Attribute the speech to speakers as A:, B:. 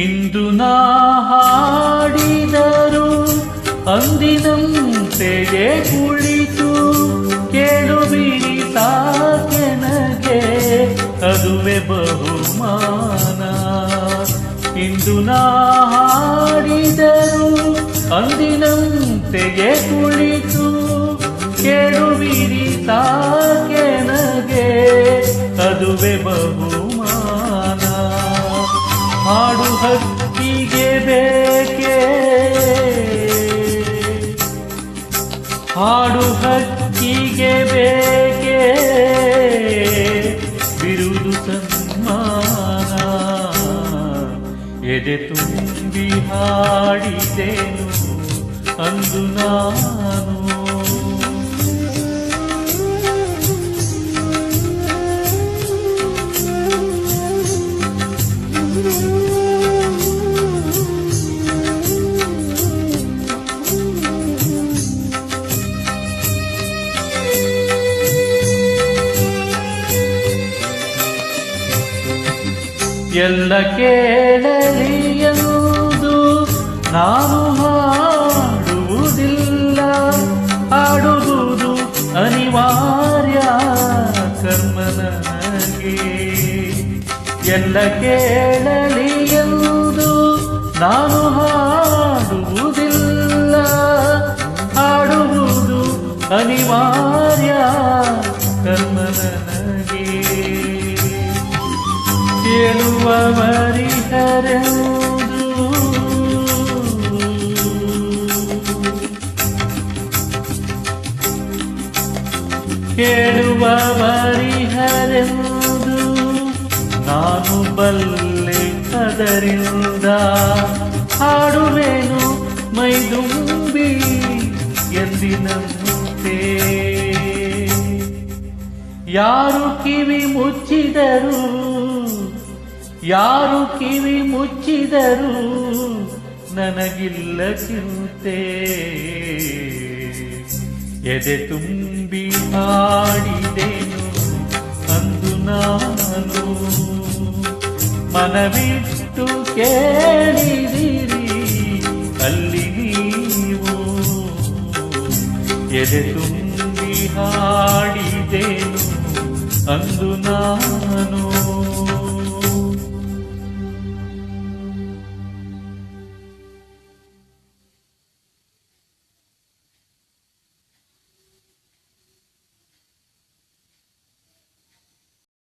A: ಇಂದು ನಾ ಹಾಡಿದರು, ಅಂದಿನಂತೆಯೇ ಕುಳಿತು ಕೇಳುವಿರಿ ತಾಕೆನಗೆ ಅದುವೆ ಬಹುಮಾನ. ಇಂದು ನಾ ಹಾಡಿದರು, ಅಂದಿನಂತೆಯೇ ಕುಳಿತು ಕೇಳುವಿರಿ ತಾಕೆನಗೆ ಅದುವೆ ಬಹುಮಾನ. ಹಕ್ಕಿಗೆ ಬೇಕೆ? ಹಾಡು ಹಕ್ಕಿಗೆ ಬೇಕೆ? ಬಿರುದು ಸನ್ಮಾನ ಎದೆ ತುಂಬಿ ಹಾಡಿದೆನು ಅಂದು ನಾನು. ಎಲ್ಲ ಕೇಳಲಿ ಎಂದು ನಾನು ಹಾಡುವುದಿಲ್ಲ. ಹಾಡುವುದು ಅನಿವಾರ್ಯ ಕರ್ಮ ನನಗೆ. ಎಲ್ಲ ಕೇಳಲಿ ಎಂದು ನಾನು ಹಾಡುವುದಿಲ್ಲ. ಹಾಡುವುದು ಅನಿವಾರ್ಯ ಕರ್ಮ ನನಗೆ ಕೇಳುವವರಿಹರೆಂದು ಕೇಳುವವರಿಹರೆಂದು ನಾನು ಬಲ್ಲೆ ಅದರಿಂದ ಹಾಡುವೆನು ಮೈದುಂಬಿ ಎಂದಿನಂತೆ ಯಾರು ಕಿವಿ ಮುಚ್ಚಿದರು ಯಾರು ಕಿವಿ ಮುಚ್ಚಿದರು ನನಗಿಲ್ಲ ಚಿಂತೆ. ಎದೆ ತುಂಬಿ ಹಾಡಿದೆನು ಅಂದು ನಾನು. ಮನವಿಟ್ಟು ಕೇಳಿದಿರಿ ಅಲ್ಲಿ ನೀವು. ಎದೆ ತುಂಬಿ ಹಾಡಿದೆನು ಅಂದು ನಾನು.